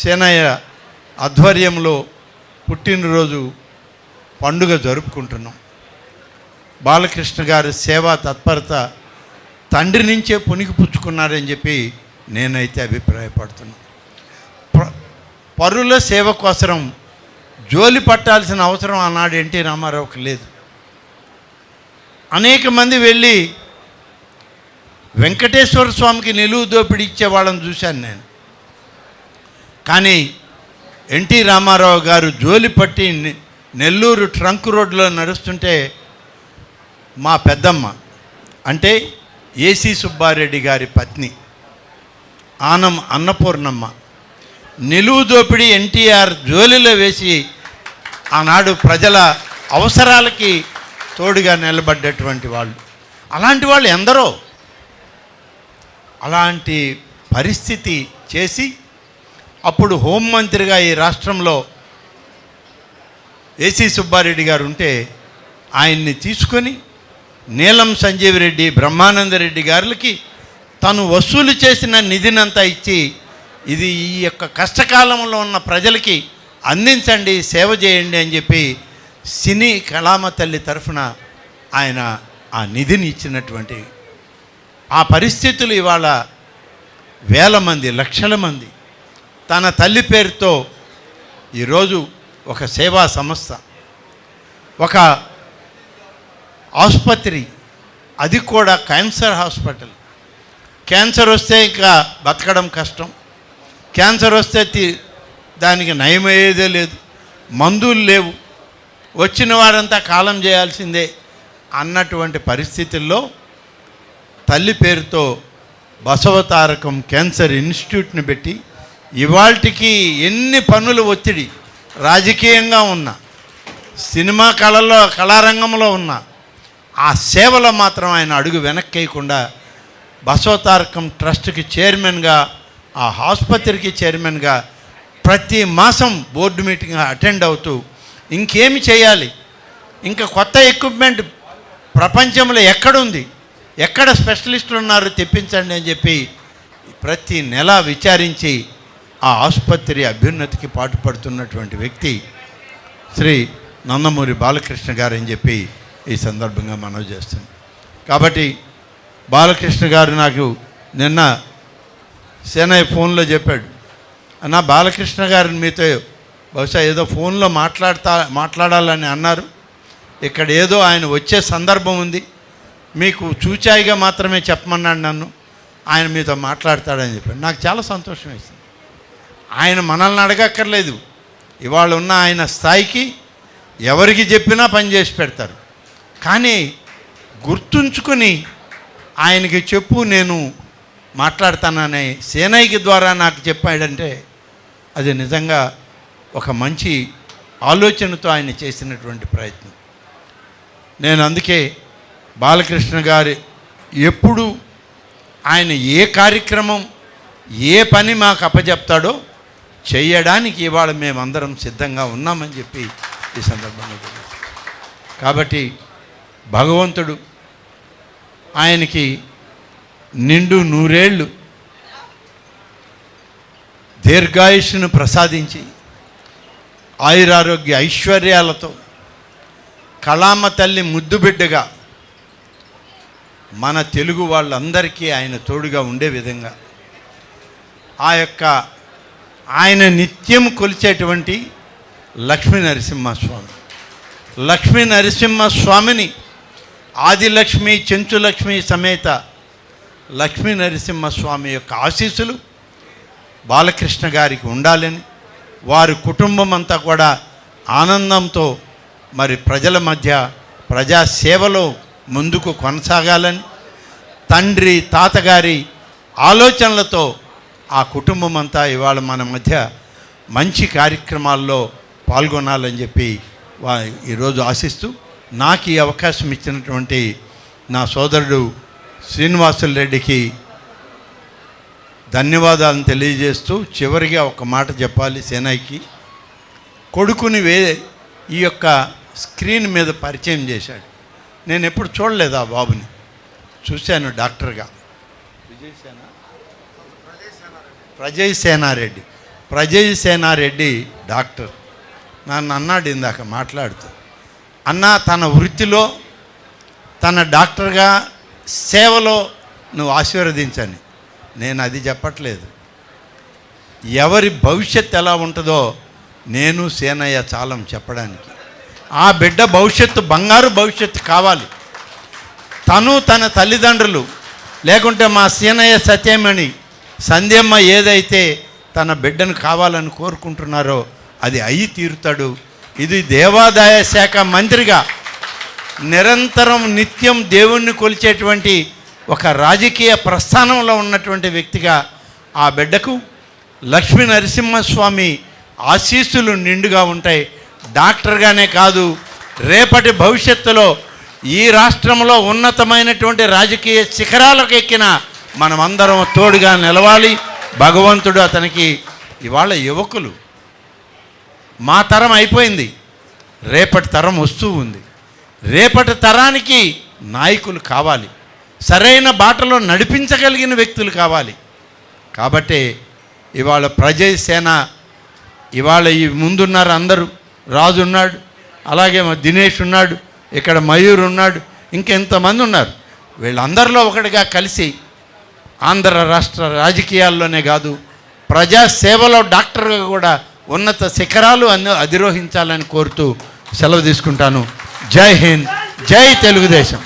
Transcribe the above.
సేనయ్య ఆధ్వర్యంలో పుట్టినరోజు పండుగ జరుపుకుంటున్నాం. బాలకృష్ణ గారి సేవా తత్పరత తండ్రి నుంచే పునికి పుచ్చుకున్నారని చెప్పి నేనైతే అభిప్రాయపడుతున్నాను. పరుల సేవ కోసం జోలి పట్టాల్సిన అవసరం ఆనాడు ఎన్టీ రామారావుకి లేదు. అనేక మంది వెళ్ళి వెంకటేశ్వర స్వామికి నిలువు దోపిడీ ఇచ్చే వాళ్ళని చూశాను నేను. కానీ ఎన్టీ రామారావు గారు జోలి పట్టి నె- నెల్లూరు ట్రంక్ రోడ్లో నడుస్తుంటే మా పెద్దమ్మ అంటే ఏసీ సుబ్బారెడ్డి గారి పత్ని ఆనం అన్నపూర్ణమ్మ నిలువు దోపిడీ ఎన్టీఆర్ జోలిలో వేసి ఆనాడు ప్రజల అవసరాలకి తోడుగా నిలబడ్డటువంటి వాళ్ళు. అలాంటి వాళ్ళు ఎందరో. అలాంటి పరిస్థితి చేసి అప్పుడు హోంమంత్రిగా ఈ రాష్ట్రంలో ఏసీ సుబ్బారెడ్డి గారు ఉంటే ఆయన్ని తీసుకొని నీలం సంజీవ్ రెడ్డి బ్రహ్మానందరెడ్డి గారులకి తను వసూలు చేసిన నిధినంతా ఇచ్చి ఇది ఈ యొక్క కష్టకాలంలో ఉన్న ప్రజలకి అందించండి సేవ చేయండి అని చెప్పి సినీ కళామ తల్లి తరఫున ఆయన ఆ నిధిని ఇచ్చినటువంటి ఆ పరిస్థితులు ఇవాళ వేల మంది లక్షల మంది తన తల్లి పేరుతో ఈరోజు ఒక సేవా సంస్థ ఒక ఆసుపత్రి అది కూడా క్యాన్సర్ హాస్పిటల్. క్యాన్సర్ వస్తే ఇంకా బతకడం కష్టం. క్యాన్సర్ వస్తే తి- దానికి నయమయ్యేదే లేదు. మందులు లేవు. వచ్చిన వారంతా కాలం చేయాల్సిందే అన్నటువంటి పరిస్థితుల్లో తల్లి పేరుతో బసవతారకం క్యాన్సర్ ఇన్స్టిట్యూట్ని పెట్టి ఇవాల్టికి ఎన్ని పనులు ఒత్తిడి రాజకీయంగా ఉన్న సినిమా కళల్లో కళారంగంలో ఉన్న ఆ సేవలో మాత్రం ఆయన అడుగు వెనక్కేయకుండా బసవతారకం ట్రస్ట్కి చైర్మన్గా ఆ ఆసుపత్రికి చైర్మన్గా ప్రతి మాసం బోర్డు మీటింగ్ అటెండ్ అవుతూ ఇంకేమి చేయాలి? ఇంకా కొత్త ఎక్విప్మెంట్ ప్రపంచంలో ఎక్కడుంది? ఎక్కడ స్పెషలిస్టులు ఉన్నారు తెప్పించండి అని చెప్పి ప్రతి నెల విచారించి ఆ ఆసుపత్రి అభ్యున్నతికి పాటుపడుతున్నటువంటి వ్యక్తి శ్రీ నందమూరి బాలకృష్ణ గారు అని చెప్పి ఈ సందర్భంగా మనవి చేస్తుంది కాబట్టి బాలకృష్ణ గారు నాకు నిన్న సేనయ్య ఫోన్లో చెప్పాడు అన్న బాలకృష్ణ గారిని మీతో బహుశా ఏదో ఫోన్లో మాట్లాడతా మాట్లాడాలని అన్నారు. ఇక్కడ ఏదో ఆయన వచ్చే సందర్భం ఉంది. మీకు చూచాయిగా మాత్రమే చెప్పమన్నాడు నన్ను. ఆయన మీతో మాట్లాడతాడని చెప్పాడు. నాకు చాలా సంతోషం వేసింది. ఆయన మనల్ని అడగక్కర్లేదు. ఇవాళ ఉన్న ఆయన స్థాయికి ఎవరికి చెప్పినా పని చేసి పెడతారు. కానీ గుర్తుంచుకొని ఆయనకి చెప్పు నేను మాట్లాడతాననే సేనైకి ద్వారా నాకు చెప్పాడంటే అది నిజంగా ఒక మంచి ఆలోచనతో ఆయన చేసినటువంటి ప్రయత్నం. నేను అందుకే బాలకృష్ణ గారి ఎప్పుడు ఆయన ఏ కార్యక్రమం ఏ పని మాకు అప్పచెప్తాడో చేయడానికి ఇవాళ మేమందరం సిద్ధంగా ఉన్నామని చెప్పి ఈ సందర్భంగా కాబట్టి భగవంతుడు ఆయనకి నిండు నూరేళ్ళు దీర్ఘాయుష్ను ప్రసాదించి ఆయురారోగ్య ఐశ్వర్యాలతో కళామ తల్లి ముద్దుబిడ్డగా మన తెలుగు వాళ్ళందరికీ ఆయన తోడుగా ఉండే విధంగా ఆ యొక్క ఆయన నిత్యం కొలిచేటువంటి లక్ష్మీ నరసింహస్వామి. లక్ష్మీ నరసింహస్వామిని ఆదిలక్ష్మి చెంచులక్ష్మి సమేత లక్ష్మీ నరసింహస్వామి యొక్క ఆశీస్సులు బాలకృష్ణ గారికి ఉండాలని వారి కుటుంబం అంతా కూడా ఆనందంతో మరి ప్రజల మధ్య ప్రజా సేవలో ముందుకు కొనసాగాలని తండ్రి తాతగారి ఆలోచనలతో ఆ కుటుంబం అంతా ఇవాళ మన మధ్య మంచి కార్యక్రమాల్లో పాల్గొనాలని చెప్పి వా ఈరోజు ఆశిస్తూ నాకు ఈ అవకాశం ఇచ్చినటువంటి నా సోదరుడు శ్రీనివాసులు రెడ్డికి ధన్యవాదాలను తెలియజేస్తూ చివరిగా ఒక మాట చెప్పాలి సేనాయికి. కొడుకుని వే ఈ యొక్క స్క్రీన్ మీద పరిచయం చేశాడు. నేను ఎప్పుడు చూడలేదు ఆ బాబుని? చూశాను డాక్టర్గా. ప్రజయ్ సేనారెడ్డి ప్రజయ్ సేనారెడ్డి డాక్టర్. నన్ను అన్నాడు ఇందాక మాట్లాడుతూ. అన్న తన వృత్తిలో తన డాక్టర్గా సేవలో నువ్వు ఆశీర్వదించని. నేను అది చెప్పట్లేదు. ఎవరి భవిష్యత్తు ఎలా ఉంటుందో నేను సేనయ్య చాలం చెప్పడానికి. ఆ బిడ్డ భవిష్యత్తు బంగారు భవిష్యత్తు కావాలి. తను తన తల్లిదండ్రులు లేకుంటే మా సీనయ్య సత్యమణి సంధ్యమ్మ ఏదైతే తన బిడ్డను కావాలని కోరుకుంటున్నారో అది అయి తీరుతాడు. ఇది దేవాదాయ శాఖ మంత్రిగా నిరంతరం నిత్యం దేవుణ్ణి కొలిచేటువంటి ఒక రాజకీయ ప్రస్థానంలో ఉన్నటువంటి వ్యక్తిగా ఆ బిడ్డకు లక్ష్మీ నరసింహస్వామి ఆశీస్సులు నిండుగా ఉంటాయి. డాక్టర్గానే కాదు రేపటి భవిష్యత్తులో ఈ రాష్ట్రంలో ఉన్నతమైనటువంటి రాజకీయ శిఖరాలకు ఎక్కిన మనమందరం తోడుగా నిలవాలి. భగవంతుడు అతనికి ఇవాళ యువకులు. మా తరం అయిపోయింది. రేపటి తరం వస్తూ ఉంది. రేపటి తరానికి నాయకులు కావాలి. సరైన బాటలో నడిపించగలిగిన వ్యక్తులు కావాలి. కాబట్టి ఇవాళ ప్రజయ్ సేన ఇవాళ ఈ ముందున్నారు అందరూ. రాజు ఉన్నాడు అలాగే దినేష్ ఉన్నాడు ఇక్కడ మయూర్ ఉన్నాడు ఇంకెంతమంది ఉన్నారు. వీళ్ళందరిలో ఒకటిగా కలిసి ఆంధ్ర రాష్ట్ర రాజకీయాల్లోనే కాదు ప్రజా సేవలో డాక్టర్గా కూడా ఉన్నత శిఖరాలు అన్ని అధిరోహించాలని కోరుతూ సెలవు తీసుకుంటాను. జై హింద్ జై తెలుగుదేశం.